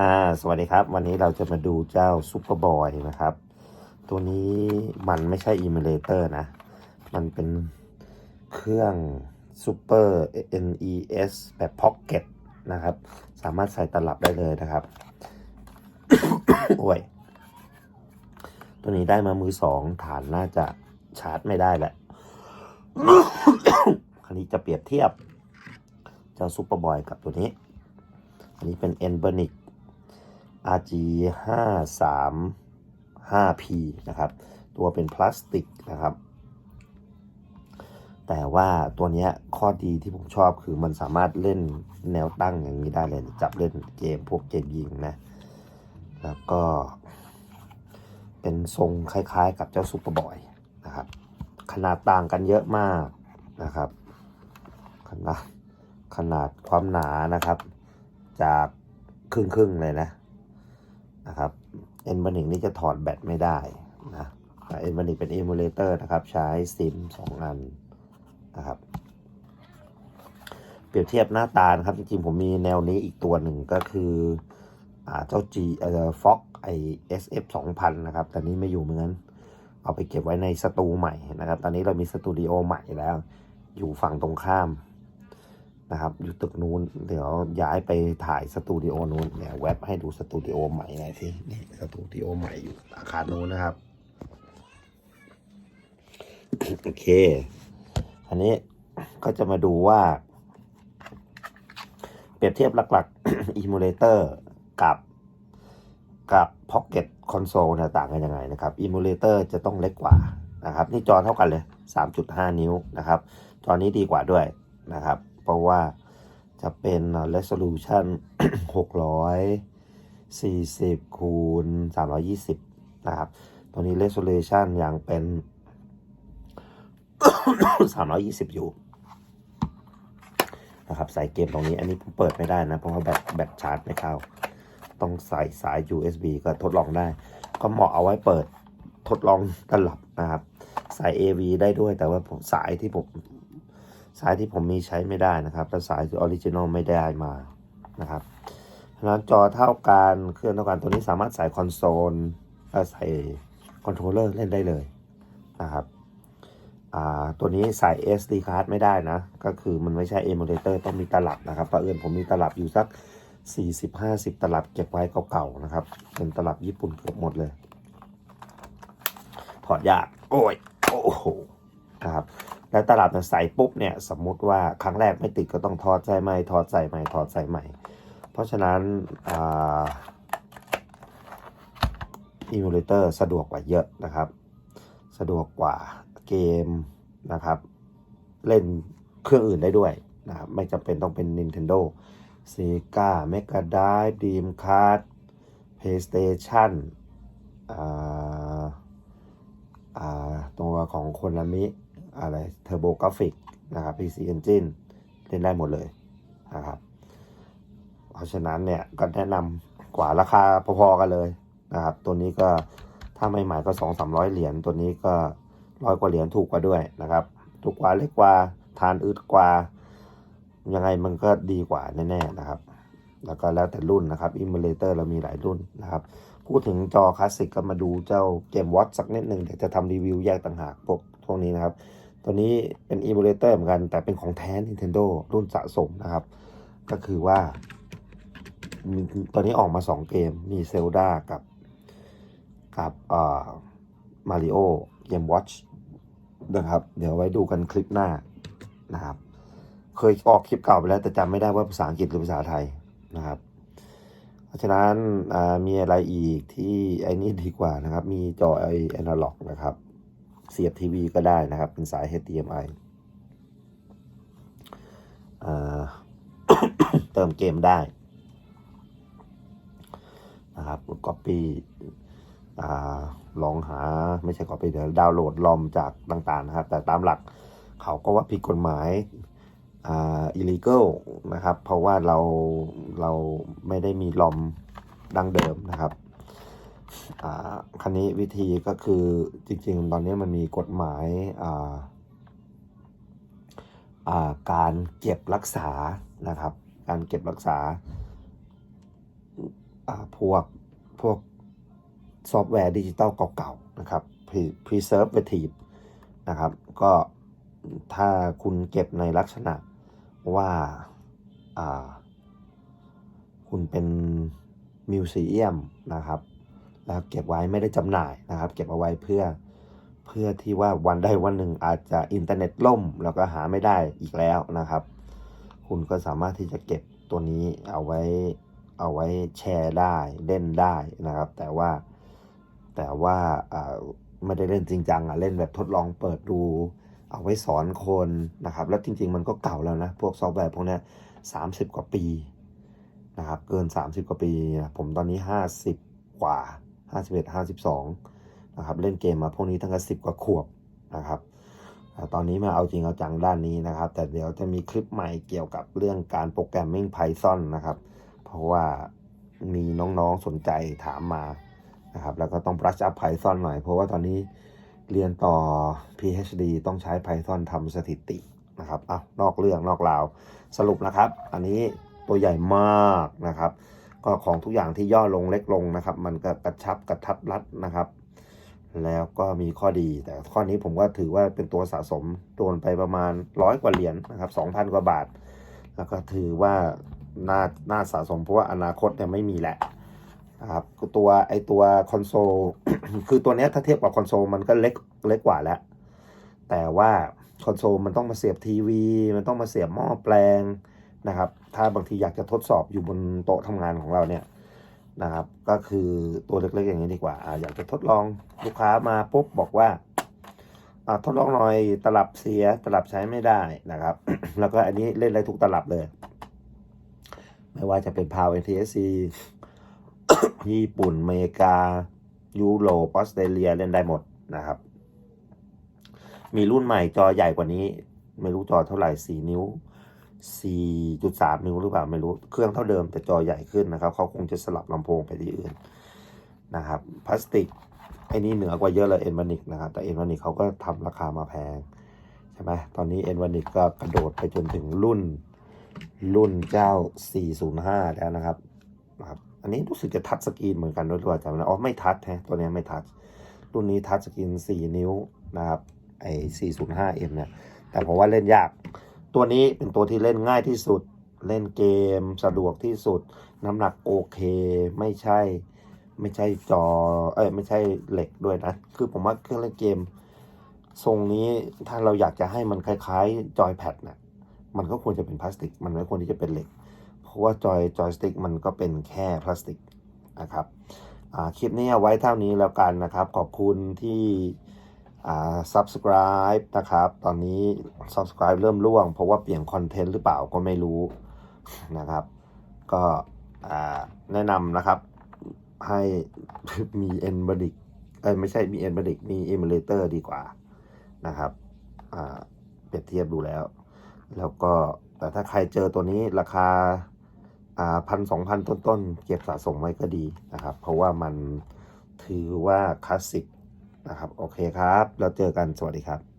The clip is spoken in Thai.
อ่าสวัสดีครับ วันนี้เราจะมาดูเจ้าซูเปอร์บอยนะครับ ตัวนี้มันไม่ใช่อิมูเลเตอร์นะ มันเป็นเครื่องซูเปอร์ NES แบบพ็อกเก็ตนะครับ สามารถใส่ตลับได้เลยนะครับ โอ้ย ตัวนี้ได้มามือสองฐานน่าจะชาร์จไม่ได้แหละคราวนี้จะเปรียบเทียบ เจ้าซูเปอร์บอยกับตัวนี้ อันนี้เป็น e n b e r n i c RG 5 3 5 P นะครับ ตัวเป็นพลาสติกนะครับ แต่ว่าตัวเนี้ยข้อดีที่ผมชอบคือมันสามารถเล่นแนวตั้งอย่างนี้ได้เลย จับเล่นเกมพวกเกมยิงนะ แล้วก็ เป็นทรงคล้ายๆกับเจ้าซูเปอร์บอยนะครับ ขนาดต่างกันเยอะมากนะครับ ขนาดขนาดความหนานะครับ จากครึ่งครึ่งๆเลยนะ นะครับเอ็นบันิกนี่จะถอดแบตไม่ได้นะเอ็นบันิกเป็น e มูเลเตอร์นะครับ ใช้ซิมสองอันนะครับเปรียบเทียบหน้าตานะครับจริงๆผมมีแนวนี้อีกตัวหนึ่งก็คืออเจ้า G เอ่อ Fox ไอ SF 2000 นะครับ แต่นี้ไม่อยู่เหมือนกันเอาไปเก็บไว้ในสตูใหม่นะครับ ตอนนี้เรามีสตูดิโอใหม่แล้ว อยู่ฝั่งตรงข้าม นะครับ อยู่ตึกนู้น เดี๋ยวย้ายไปถ่ายสตูดิโอนู้นเนี่ยแว็บให้ดูสตูดิโอใหม่หน่อยสินี่สตูดิโอใหม่อยู่อาคารนู้นนะครับ โอเค อันนี้ก็จะมาดูว่า เปรียบเทียบหลักๆ Emulator กับกับ Pocket Console เนี่ยต่างกันยังไงนะครับ Emulator จะต้องเล็กกว่านะครับ นี่จอเท่ากันเลย 3.5 นิ้วนะครับ จอนี้ดีกว่าด้วยนะครับ เพราะว่าจะเป็น resolution 640 คูณ 320 นะครับ ตัวนี้ resolution ยังเป็น 320 อยู่นะครับใส่เกมตรงนี้อันนี้ผมเปิดไม่ได้นะ เพราะว่าแบตแบตชาร์จไม่เข้า ต้องใส่สาย USB ก็ทดลองได้ ก็เหมาะเอาไว้เปิดทดลองตลับนะครับ สาย AV ได้ด้วยแต่ว่าผมสายที่ผม สายที่ผมมีใช้ไม่ได้นะครับแต่สายออริจินอลไม่ได้มานะครับเพราะฉะนั้นจอเท่ากันเครื่องเท่ากันตัวนี้สามารถใส่คอนโซลใส่คอนโทรลเลอร์เล่นได้เลยนะครับตัวนี้ใส่ SD card ไม่ได้นะ ก็คือมันไม่ใช่ emulator ต้องมีตลับนะครับประเอิญผมมีตลับอยู่สัก 40-50 ตลับเก็บไว้เก่าๆนะครับ เป็นตลับญี่ปุ่นเกือบหมดเลยถอดยาก โอ้ย โอ้โห นะครับ แล้วตลับเนี่ยใสปุ๊บเนี่ยสมมุติว่าครั้งแรกไม่ติดก็ต้องถอดใส่ใหม่ถอดใส่ใหม่ถอดใส่ใหม่ เพราะฉะนั้นอิมูเลเตอร์สะดวกกว่าเยอะนะครับ สะดวกกว่าเกมนะครับ เล่นเครื่องอื่นได้ด้วยนะครับไม่จำเป็นต้องเป็น Nintendo Sega Mega Drive Dreamcast PlayStation อ่าอ่าตัวของคนละมิ อะไรเทอร์โบกราฟิกนะครับ PC Engine เล่นได้หมดเลยนะครับเพราะฉะนั้นเนี่ยก็แนะนำกว่าราคาพอๆกันเลยนะครับ ตัวนี้ก็ถ้าไม่ใหม่ก็สองสามร้อยเหรียญตัวนี้ก็ร้อยกว่าเหรียญถูกกว่าด้วยนะครับถูกกว่าเล็กกว่าทานอึดกว่า ยังไงมันก็ดีกว่าแน่ๆนะครับ แล้วก็แล้วแต่รุ่นนะครับอิมูเลเตอร์เรามีหลายรุ่นนะครับ พูดถึงจอคลาสสิกก็มาดูเจ้าเกมวอตสักนิดหนึ่งเดี๋ยวจะทำรีวิวแยกต่างหากพวกพวกนี้นะครับ ตัวนี้เป็นอิมูเลเตอร์เหมือนกัน แต่เป็นของแท้ Nintendo รุ่นสะสมนะครับ ก็คือว่าตัวนี้ออกมา 2 เกม มีเซลดากับกับเอ่อมาริโอเกมวอชนะครับ เดี๋ยวไว้ดูกันคลิปหน้านะครับ เคยออกคลิปเก่าไปแล้ว แต่จำไม่ได้ว่าภาษาอังกฤษหรือภาษาไทยนะครับเพราะฉะนั้นมีอะไรอีกที่ไอ้นี่ดีกว่านะครับ มีจอไอแอนาล็อกนะครับ เสียบทีวีก็ได้นะครับ เป็นสาย HDMI เติมเกมได้นะครับก๊อปปี้ลองหาไม่ใช่ก๊อปปี้เดี๋ยวดาวน์โหลดลอมจากต่างๆนะครับ แต่ตามหลักเขาก็ว่าผิดกฎหมายอ่า illegal นะครับ เพราะว่าเราเราไม่ได้มีลอมดังเดิมนะครับ คันนี้วิธีก็คือจริง ๆ ตอนนี้มันมีกฎหมายการเก็บรักษานะครับ การเก็บรักษาพวกพวกซอฟต์แวร์ดิจิตอลเก่าๆนะครับ preservative นะครับ ก็ถ้าคุณเก็บในลักษณะว่าอ่าคุณเป็นมิวเซียมนะครับ แล้วเก็บไว้ไม่ได้จำหน่ายนะครับ เก็บเอาไว้เพื่อเพื่อที่ว่าวันใดวันหนึ่งอาจจะอินเทอร์เน็ตล่ม แล้วก็หาไม่ได้อีกแล้วนะครับ คุณก็สามารถที่จะเก็บตัวนี้เอาไว้เอาไว้แชร์ได้เล่นได้นะครับ แต่ว่าแต่ว่าอ่าไม่ได้เล่นจริงจังอะเล่นแบบทดลองเปิดดู เอาไว้สอนคนนะครับ แล้วจริง ๆ มันก็เก่าแล้วนะ พวกซอฟต์แวร์พวกนี้สามสิบกว่าปีนะครับ เกิน 30 กว่าปีนะผมตอนนี้ 50 กว่า 51 52นะครับเล่นเกมมาพวกนี้ตั้งแต่10กว่าขวบนะครับตอนนี้มาเอาจริงเอาจังด้านนี้นะครับ แต่เดี๋ยวจะมีคลิปใหม่เกี่ยวกับเรื่องการโปรแกรมมิ่ง Python นะครับ เพราะว่ามีน้องๆสนใจถามมานะครับ แล้วก็ต้อง brush up Python หน่อย เพราะว่าตอนนี้เรียนต่อ PhD ต้องใช้ Python ทำสถิตินะครับอะนอกเรื่องนอกราว สรุปนะครับ อันนี้ตัวใหญ่มากนะครับ ก็ของทุกอย่างที่ย่อลงเล็กลงนะครับ มันก็กระชับกระทัดรัดนะครับ แล้วก็มีข้อดีแต่ข้อนี้ผมก็ถือว่าเป็นตัวสะสมโดนไปประมาณร้อยกว่าเหรียญนะครับสองพันกว่าบาท แล้วก็ถือว่าน่าน่าสะสมเพราะว่าอนาคตเนี่ยไม่มีแหละนะครับตัวไอตัวคอนโซลคือตัวนี้ถ้าเทียบกับคอนโซลมันก็เล็กเล็กกว่าแล้ว แต่ว่าคอนโซลมันต้องมาเสียบทีวี มันต้องมาเสียบหม้อแปลง นะครับ ถ้าบางทีอยากจะทดสอบอยู่บนโต๊ะทำงานของเราเนี่ยนะครับ ก็คือตัวเล็กๆอย่างนี้ดีกว่าอ่าอยากจะทดลองลูกค้ามาปุ๊บบอกว่าอ่าทดลองหน่อยตลับเสียตลับใช้ไม่ได้นะครับ แล้วก็อันนี้เล่นได้ทุกตลับเลย ไม่ว่าจะเป็นพาว NTSC ญี่ปุ่นอเมริกา ยุโรปออสเตรเลียเล่นได้หมดนะครับ มีรุ่นใหม่จอใหญ่กว่านี้ ไม่รู้จอเท่าไหร่ 4 นิ้ว 4.3 นิ้วหรือเปล่าไม่รู้ เครื่องเท่าเดิมแต่จอใหญ่ขึ้นนะครับ เขาคงจะสลับลำโพงไปที่อื่นนะครับ พลาสติกไอ้นี่เหนือกว่าเยอะเลยเอ็นวานิกนะครับ แต่เอ็นวานิกเขาก็ทำราคามาแพงใช่ไหมตอนนี้เอ็นวานิกก็กระโดดไปจนถึงรุ่นรุ่นเจ้า 405 แล้วนะครับนะครับ อันนี้รู้สึกจะทัชสกรีนเหมือนกันด้วยหรือเปล่าจำไม่ได้อ๋อไม่ทัชแฮะตัวนี้ไม่ทัชรุ่นนี้ทัชสกรีน4 นิ้วนะครับไอ้ 405M เนี่ยแต่ผมว่าเล่นยาก ตัวนี้เป็นตัวที่เล่นง่ายที่สุด เล่นเกมสะดวกที่สุด น้ำหนักโอเค ไม่ใช่ ไม่ใช่จอ เอ้ยไม่ใช่เหล็กด้วยนะ คือผมว่าเครื่องเล่นเกม ทรงนี้ถ้าเราอยากจะให้มันคล้ายๆจอยแพดนะมันก็ควรจะเป็นพลาสติก มันไม่ควรที่จะเป็นเหล็ก เพราะว่าจอยจอยสติ๊กมันก็เป็นแค่พลาสติกนะครับคลิปนี้เอาไว้เท่านี้แล้วกันนะครับ ขอบคุณที่ อ่า subscribe นะครับ ตอนนี้ subscribe เริ่มร่วง เพราะว่าเปลี่ยนคอนเทนต์หรือเปล่าก็ไม่รู้นะครับ ก็อ่าแนะนำนะครับ ให้มี e n v a d i c เอ้ไม่ใช่มี e n v a d i c มี emulator ดีกว่านะครับอ่าเปรียบเทียบดูแล้ว แล้วก็แต่ถ้าใครเจอตัวนี้ราคาอ่าพันสองพันต้นๆ เก็บสะสมไว้ก็ดีนะครับ เพราะว่ามันถือว่าคลาสสิก นะครับ โอเคครับ เราเจอกันสวัสดีครับ